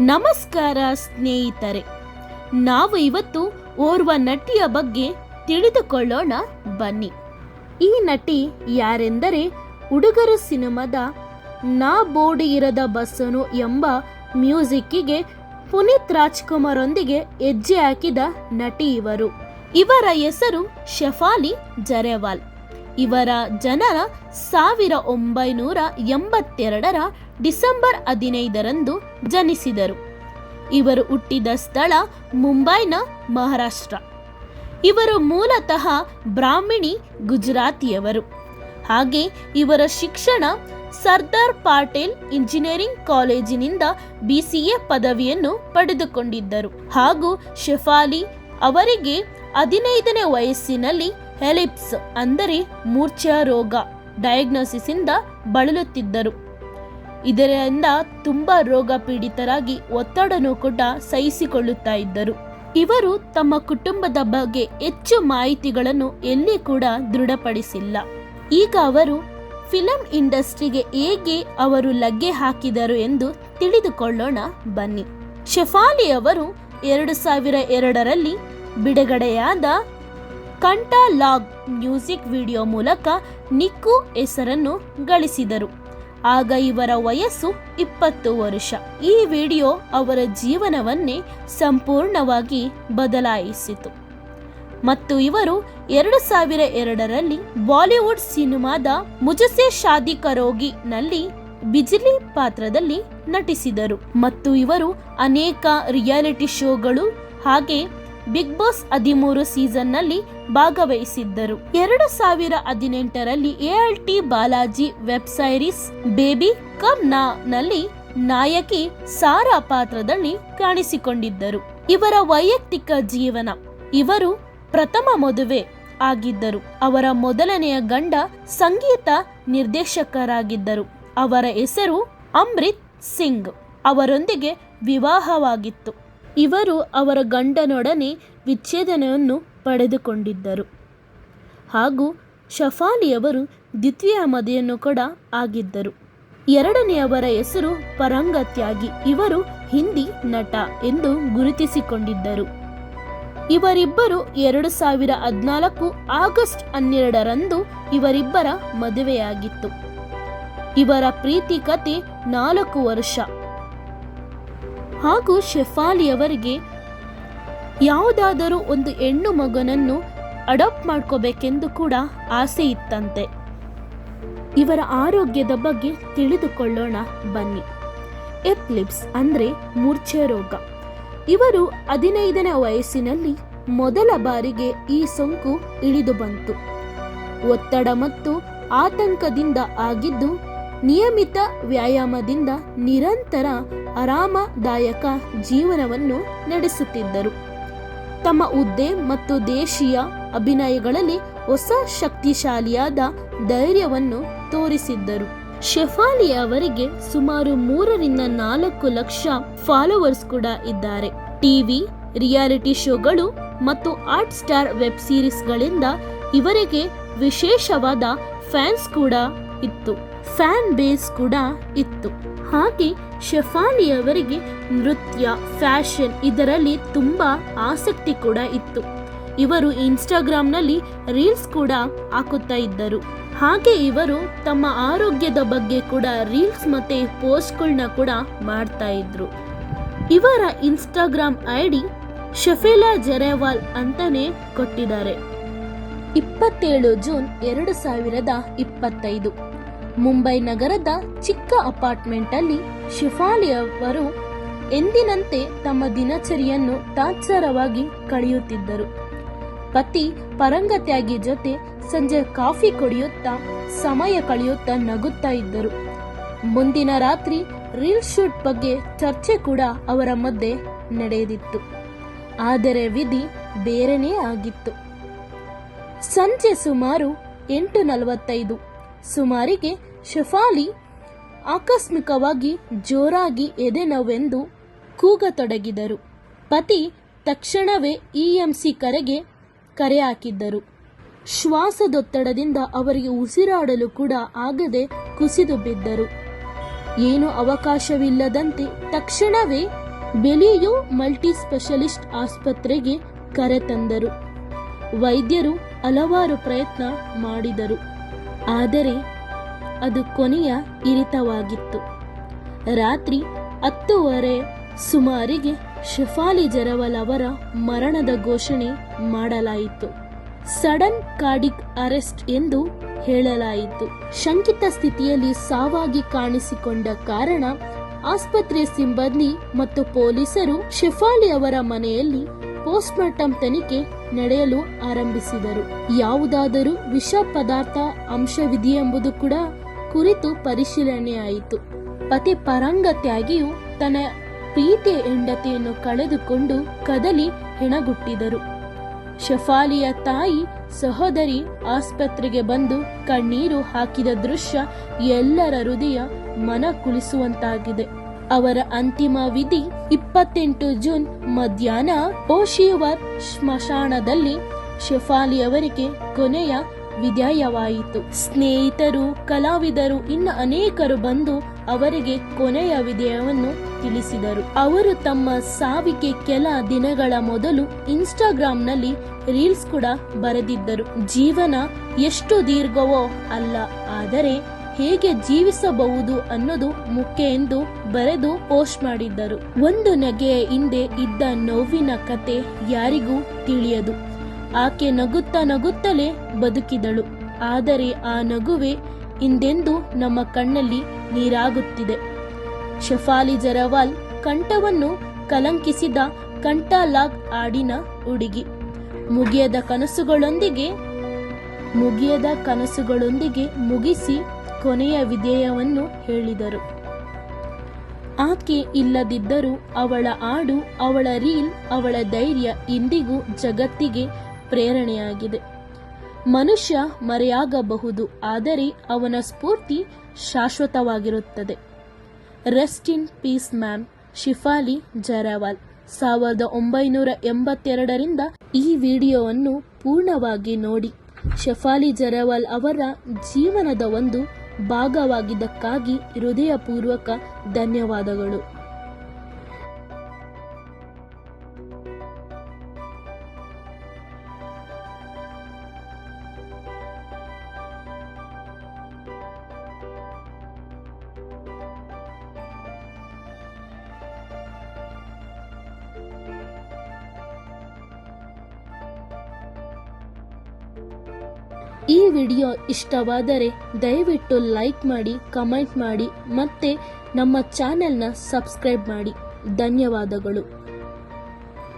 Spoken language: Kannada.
ನಮಸ್ಕಾರ ಸ್ನೇಹಿತರೆ, ನಾವು ಇವತ್ತು ಓರ್ವ ನಟಿಯ ಬಗ್ಗೆ ತಿಳಿದುಕೊಳ್ಳೋಣ, ಬನ್ನಿ. ಈ ನಟಿ ಯಾರೆಂದರೆ ಹುಡುಗರ ಸಿನಿಮಾದ ನಾ ಬೋಡಿ ಇರದ ಬಸ್ಸನು ಎಂಬ ಮ್ಯೂಸಿಕ್ಕಿಗೆ ಪುನೀತ್ ರಾಜ್ಕುಮಾರ್ ಒಂದಿಗೆ ಹೆಜ್ಜೆ ಹಾಕಿದ ನಟಿ ಇವರು. ಇವರ ಹೆಸರು ಶೆಫಾಲಿ ಜರೇವಾಲ್. ಇವರ ಜನನ ಸಾವಿರ ಒಂಬೈನೂರ ಎಂಬತ್ತೆರಡರ ಡಿಸೆಂಬರ್ ಹದಿನೈದರಂದು ಜನಿಸಿದರು. ಇವರು ಹುಟ್ಟಿದ ಸ್ಥಳ ಮುಂಬೈನ ಮಹಾರಾಷ್ಟ್ರ. ಇವರು ಮೂಲತಃ ಬ್ರಾಹ್ಮಿಣಿ ಗುಜರಾತಿಯವರು. ಹಾಗೆ ಇವರ ಶಿಕ್ಷಣ ಸರ್ದಾರ್ ಪಾಟೇಲ್ ಇಂಜಿನಿಯರಿಂಗ್ ಕಾಲೇಜಿನಿಂದ ಬಿ ಸಿ ಎ ಪದವಿಯನ್ನು ಪಡೆದುಕೊಂಡಿದ್ದರು. ಹಾಗೂ ಶೆಫಾಲಿ ಅವರಿಗೆ ಹದಿನೈದನೇ ವಯಸ್ಸಿನಲ್ಲಿ ಹೆಲಿಪ್ಸ್ ಅಂದರೆ ಮೂರ್ಛೆಯ ರೋಗ ಡಯಾಗ್ನೋಸಿಸ್ ಇಂದ ಬಳಲುತ್ತಿದ್ದರು. ಇದರಿಂದ ತುಂಬಾ ರೋಗ ಪೀಡಿತರಾಗಿ ಒತ್ತಡನೂ ಕೂಡ ಸಹಿಸಿಕೊಳ್ಳುತ್ತಾ ಇದ್ದರು. ಇವರು ತಮ್ಮ ಕುಟುಂಬದ ಬಗ್ಗೆ ಹೆಚ್ಚು ಮಾಹಿತಿಗಳನ್ನು ಎಲ್ಲಿ ಕೂಡ ದೃಢಪಡಿಸಿಲ್ಲ. ಈಗ ಅವರು ಫಿಲಂ ಇಂಡಸ್ಟ್ರಿಗೆ ಹೇಗೆ ಅವರು ಲಗ್ಗೆ ಹಾಕಿದರು ಎಂದು ತಿಳಿದುಕೊಳ್ಳೋಣ, ಬನ್ನಿ. ಶೆಫಾಲಿ ಅವರು ಎರಡು ಸಾವಿರ ಎರಡರಲ್ಲಿ ಬಿಡುಗಡೆಯಾದ ಕಂಠ ಲಾಗ್ ಮ್ಯೂಸಿಕ್ ವಿಡಿಯೋ ಮೂಲಕ ನಿಕ್ಕು ಹೆಸರನ್ನು ಗಳಿಸಿದರು. ಆಗ ಇವರ ವಯಸ್ಸು ಇಪ್ಪತ್ತು ವರ್ಷ. ಈ ವಿಡಿಯೋ ಅವರ ಜೀವನವನ್ನೇ ಸಂಪೂರ್ಣವಾಗಿ ಬದಲಾಯಿಸಿತು. ಮತ್ತು ಇವರು ಎರಡು ಸಾವಿರ ಎರಡರಲ್ಲಿ ಬಾಲಿವುಡ್ ಸಿನಿಮಾದ ಮುಜಸೆ ಶಾದಿ ಕರೋಗಿ ನಲ್ಲಿ ಬಿಜಿಲಿ ಪಾತ್ರದಲ್ಲಿ ನಟಿಸಿದರು. ಮತ್ತು ಇವರು ಅನೇಕ ರಿಯಾಲಿಟಿ ಶೋಗಳು ಹಾಗೆ ಬಿಗ್ ಬಾಸ್ ಹದಿಮೂರು ಸೀಸನ್ನಲ್ಲಿ ಭಾಗವಹಿಸಿದ್ದರು. ಎರಡು ಸಾವಿರ ಹದಿನೆಂಟರಲ್ಲಿ L T Balaji web series baby ಕಮ್ನಲ್ಲಿ ನಾಯಕಿ ಸಾರಾ ಪಾತ್ರದಲ್ಲಿ ಕಾಣಿಸಿಕೊಂಡಿದ್ದರು. ಇವರ ವೈಯಕ್ತಿಕ ಜೀವನ, ಇವರು ಪ್ರಥಮ ಮದುವೆ ಆಗಿದ್ದರು. ಅವರ ಮೊದಲನೆಯ ಗಂಡ ಸಂಗೀತ ನಿರ್ದೇಶಕರಾಗಿದ್ದರು. ಅವರ ಹೆಸರು ಅಮೃತ್ ಸಿಂಗ್. ಅವರೊಂದಿಗೆ ವಿವಾಹವಾಗಿತ್ತು. ಇವರು ಅವರ ಗಂಡನೊಡನೆ ವಿಚ್ಛೇದನವನ್ನು ಪಡೆದುಕೊಂಡಿದ್ದರು. ಹಾಗೂ ಶಫಾಲಿಯವರು ದ್ವಿತೀಯ ಮದುವೆಯನ್ನು ಕೂಡ ಆಗಿದ್ದರು. ಎರಡನೆಯವರ ಹೆಸರು ಪರಂಗತ್ಯಾಗಿ. ಇವರು ಹಿಂದಿ ನಟ ಎಂದು ಗುರುತಿಸಿಕೊಂಡಿದ್ದರು. ಇವರಿಬ್ಬರು ಎರಡು ಸಾವಿರ ಹದಿನಾಲ್ಕು ಆಗಸ್ಟ್ ಹನ್ನೆರಡರಂದು ಇವರಿಬ್ಬರ ಮದುವೆಯಾಗಿತ್ತು. ಇವರ ಪ್ರೀತಿ ಕತೆ ನಾಲ್ಕು ವರ್ಷ. ಹಾಗೂ ಶೆಫಾಲಿಯವರಿಗೆ ಯಾವುದಾದರೂ ಒಂದು ಹೆಣ್ಣು ಮಗನನ್ನು ಅಡಾಪ್ಟ್ ಮಾಡ್ಕೋಬೇಕೆಂದು ಕೂಡ ಆಸೆ ಇತ್ತಂತೆ. ಇವರ ಆರೋಗ್ಯದ ಬಗ್ಗೆ ತಿಳಿದುಕೊಳ್ಳೋಣ, ಬನ್ನಿ. ಎಪ್ಲಿಪ್ಸ್ ಅಂದರೆ ಮೂರ್ಛೆ ರೋಗ. ಇವರು ಹದಿನೈದನೇ ವಯಸ್ಸಿನಲ್ಲಿ ಮೊದಲ ಬಾರಿಗೆ ಈ ಸೋಂಕು ಇಳಿದು ಬಂತು. ಒತ್ತಡ ಮತ್ತು ಆತಂಕದಿಂದ ಆಗಿದ್ದು ನಿಯಮಿತ ವ್ಯಾಯಾಮದಿಂದ ನಿರಂತರ ಆರಾಮದಾಯಕ ಜೀವನವನ್ನು ನಡೆಸುತ್ತಿದ್ದರು. ತಮ್ಮ ಹುದ್ದೆ ಮತ್ತು ದೇಶೀಯ ಅಭಿನಯಗಳಲ್ಲಿ ಹೊಸ ಶಕ್ತಿಶಾಲಿಯಾದ ಧೈರ್ಯವನ್ನು ತೋರಿಸಿದ್ದರು. ಶೆಫಾಲಿ ಅವರಿಗೆ ಸುಮಾರು ಮೂರರಿಂದ ನಾಲ್ಕು ಲಕ್ಷ ಫಾಲೋವರ್ಸ್ ಕೂಡ ಇದ್ದಾರೆ. ಟಿವಿ, ರಿಯಾಲಿಟಿ ಶೋಗಳು ಮತ್ತು ಆರ್ಟ್ ಸ್ಟಾರ್ ವೆಬ್ ಸೀರೀಸ್ಗಳಿಂದ ಇವರಿಗೆ ವಿಶೇಷವಾದ ಫ್ಯಾನ್ಸ್ ಕೂಡ ಇತ್ತು. ಫ್ಯಾನ್ ಬೇಸ್ ಕೂಡ ಇತ್ತು. ಹಾಗೆ ಶೆಫಾಲಿಯವರಿಗೆ ನೃತ್ಯ, ಫ್ಯಾಷನ್ ಇದರಲ್ಲಿ ತುಂಬ ಆಸಕ್ತಿ ಕೂಡ ಇತ್ತು. ಇವರು ಇನ್ಸ್ಟಾಗ್ರಾಮ್ನಲ್ಲಿ ರೀಲ್ಸ್ ಕೂಡ ಹಾಕುತ್ತಾ ಇದ್ದರು. ಹಾಗೆ ಇವರು ತಮ್ಮ ಆರೋಗ್ಯದ ಬಗ್ಗೆ ಕೂಡ ರೀಲ್ಸ್ ಮತ್ತೆ ಪೋಸ್ಟ್ಗಳನ್ನ ಕೂಡ ಮಾಡ್ತಾ ಇದ್ರು. ಇವರ Instagram I D Shefali Jariwala ಅಂತಾನೆ ಕೊಟ್ಟಿದ್ದಾರೆ. ಇಪ್ಪತ್ತೇಳು ಜೂನ್ ಎರಡು ಸಾವಿರದ ಇಪ್ಪತ್ತೈದು. ಮುಂಬೈ ನಗರದ ಚಿಕ್ಕ ಅಪಾರ್ಟ್ಮೆಂಟ್ ಅಲ್ಲಿ ಶಿಫಾಲಿ ಅವರು ಎಂದಿನಂತೆ ತಮ್ಮ ದಿನಚರಿಯನ್ನು ತಾತ್ಸಾರವಾಗಿ ಕಳೆಯುತ್ತಿದ್ದರು. ಪತಿ ಪರಂಗತ್ಯಾಗಿ ಜೊತೆ ಸಂಜೆ ಕಾಫಿ ಕುಡಿಯುತ್ತಾ ಸಮಯ ಕಳೆಯುತ್ತಾ ನಗುತ್ತಾ ಇದ್ದರು. ಮುಂದಿನ ರಾತ್ರಿ ರೀಲ್ ಶೂಟ್ ಬಗ್ಗೆ ಚರ್ಚೆ ಕೂಡ ಅವರ ಮಧ್ಯೆ ನಡೆದಿತ್ತು. ಆದರೆ ವಿಧಿ ಬೇರೆನೇ ಆಗಿತ್ತು. ಸಂಜೆ ಸುಮಾರು ಎಂಟು ನಲವತ್ತೈದು ಸುಮಾರಿಗೆ ಶಫಾಲಿ ಆಕಸ್ಮಿಕವಾಗಿ ಜೋರಾಗಿ ಎದೆನವೆಂದು ಕೂಗತೊಡಗಿದರು. ಪತಿ ತಕ್ಷಣವೇ ಇಎಂಸಿ ಕರೆಗೆ ಕರೆ ಹಾಕಿದ್ದರು. ಶ್ವಾಸದೊತ್ತಡದಿಂದ ಅವರಿಗೆ ಉಸಿರಾಡಲು ಕೂಡ ಆಗದೆ ಕುಸಿದು ಬಿದ್ದರು. ಏನು ಅವಕಾಶವಿಲ್ಲದಂತೆ ತಕ್ಷಣವೇ ಬೆಲಿಯು ಮಲ್ಟಿ ಸ್ಪೆಷಲಿಸ್ಟ್ ಆಸ್ಪತ್ರೆಗೆ ಕರೆತಂದರು ವೈದ್ಯರು ಹಲವಾರು ಪ್ರಯತ್ನ ಮಾಡಿದರು. ಆದರೆ ಅದು ಕೊನೆಯ ಇರಿತವಾಗಿತ್ತು. ರಾತ್ರಿ ಹತ್ತುವರೆ ಸುಮಾರಿಗೆ ಶೆಫಾಲಿ ಜರವಲ್ ಅವರ ಮರಣದ ಘೋಷಣೆ ಮಾಡಲಾಯಿತು. ಸಡನ್ ಕಾರ್ಡಿಕ್ ಅರೆಸ್ಟ್ ಎಂದು ಹೇಳಲಾಯಿತು. ಶಂಕಿತ ಸ್ಥಿತಿಯಲ್ಲಿ ಸಾವಾಗಿ ಕಾಣಿಸಿಕೊಂಡ ಕಾರಣ ಆಸ್ಪತ್ರೆ ಸಿಬ್ಬಂದಿ ಮತ್ತು ಪೊಲೀಸರು ಶೆಫಾಲಿ ಅವರ ಮನೆಯಲ್ಲಿ ಪೋಸ್ಟ್ಮಾರ್ಟಂ ತನಿಖೆ ನಡೆಯಲು ಆರಂಭಿಸಿದರು. ಯಾವುದಾದರೂ ವಿಷ ಪದಾರ್ಥ ಅಂಶವಿದೆಯೆಂಬುದು ಕೂಡ ಕುರಿತು ಪರಿಶೀಲನೆಯಾಯಿತು ಪತಿ ಪರಂಗತ್ಯಾಗಿಯು ತನ್ನ ಪ್ರೀತಿಯ ಹೆಂಡತಿಯನ್ನು ಕಳೆದುಕೊಂಡು ಕದಲಿ ಹೆಣಗುಟ್ಟಿದರು. ಶಫಾಲಿಯ ತಾಯಿ ಸಹೋದರಿ ಆಸ್ಪತ್ರೆಗೆ ಬಂದು ಕಣ್ಣೀರು ಹಾಕಿದ ದೃಶ್ಯ ಎಲ್ಲರ ಹೃದಯ ಮನ ಕುಲಿಸುವಂತಾಗಿದೆ ಅವರ ಅಂತಿಮ ವಿಧಿ ಇಪ್ಪತ್ತೆಂಟು ಜೂನ್ ಮಧ್ಯಾಹ್ನ ಓಶಿಯವರ್ ಸ್ಮಶಾನದಲ್ಲಿ ಶೆಫಾಲಿಯವರಿಗೆ ಕೊನೆಯ ವಿದಾಯವಾಯಿತು ಸ್ನೇಹಿತರು, ಕಲಾವಿದರು ಇನ್ನು ಅನೇಕರು ಬಂದು ಅವರಿಗೆ ಕೊನೆಯ ವಿದಯವನ್ನು ತಿಳಿಸಿದರು. ಅವರು ತಮ್ಮ ಸಾವಿಗೆ ಕೆಲ ದಿನಗಳ ಮೊದಲು ಇನ್ಸ್ಟಾಗ್ರಾಂನಲ್ಲಿ ರೀಲ್ಸ್ ಕೂಡ ಬರೆದಿದ್ದರು. ಜೀವನ ಎಷ್ಟು ದೀರ್ಘವೋ ಅಲ್ಲ, ಆದರೆ ಹೇಗೆ ಜೀವಿಸಬಹುದು ಅನ್ನೋದು ಮುಖ್ಯ ಎಂದು ಬರೆದು ಪೋಸ್ಟ್ ಮಾಡಿದ್ದರು. ಒಂದು ನಗೆಯ ಹಿಂದೆ ಇದ್ದ ನೋವಿನ ಕತೆ ಯಾರಿಗೂ ತಿಳಿಯದು. ಆಕೆ ನಗುತ್ತಾ ನಗುತ್ತಲೇ ಬದುಕಿದಳು. ಆದರೆ ಆ ನಗುವೆ ಇಂದೆಂದು ನಮ್ಮ ಕಣ್ಣಲ್ಲಿ ನೀರಾಗುತ್ತಿದೆ. ಶಫಾಲಿ ಜರವಾಲ್ ಕಂಠವನ್ನು ಕಲಂಕಿಸಿದ ಕಂಠಾಲಾಗ್ ಆಡಿನ ಹುಡುಗಿ. ಮುಗಿಯದ ಕನಸುಗಳೊಂದಿಗೆ ಮುಗಿಯದ ಕನಸುಗಳೊಂದಿಗೆ ಮುಗಿಸಿ ಕೊನೆಯ ವಿಧೇಯವನ್ನು ಹೇಳಿದರು. ಆಕೆ ಇಲ್ಲದಿದ್ದರೂ ಅವಳ ಹಾಡು, ಅವಳ ರೀಲ್, ಅವಳ ಧೈರ್ಯ ಇಂದಿಗೂ ಜಗತ್ತಿಗೆ ಪ್ರೇರಣೆಯಾಗಿದೆ. ಮನುಷ್ಯ ಮರೆಯಾಗಬಹುದು, ಆದರೆ ಅವನ ಸ್ಫೂರ್ತಿ ಶಾಶ್ವತವಾಗಿರುತ್ತದೆ. Rest in peace ma'am Shefali Jariwala. ಸಾವಿರದ ಒಂಬೈನೂರ ಎಂಬತ್ತೆರಡರಿಂದ ಈ ವಿಡಿಯೋವನ್ನು ಪೂರ್ಣವಾಗಿ ನೋಡಿ. ಶಫಾಲಿ ಜರಾವಾಲ್ ಅವರ ಜೀವನದ ಒಂದು ಭಾಗವಾಗಿದ್ದಕ್ಕಾಗಿ ಹೃದಯಪೂರ್ವಕ ಧನ್ಯವಾದಗಳು. ಈ ವಿಡಿಯೋ ಇಷ್ಟವಾದರೆ ದಯವಿಟ್ಟು ಲೈಕ್ ಮಾಡಿ ಕಮೆಂಟ್ ಮಾಡಿ ಮತ್ತೆ ನಮ್ಮ ಚಾನೆಲ್ನ ಸಬ್ಸ್ಕ್ರೈಬ್ ಮಾಡಿ. ಧನ್ಯವಾದಗಳು.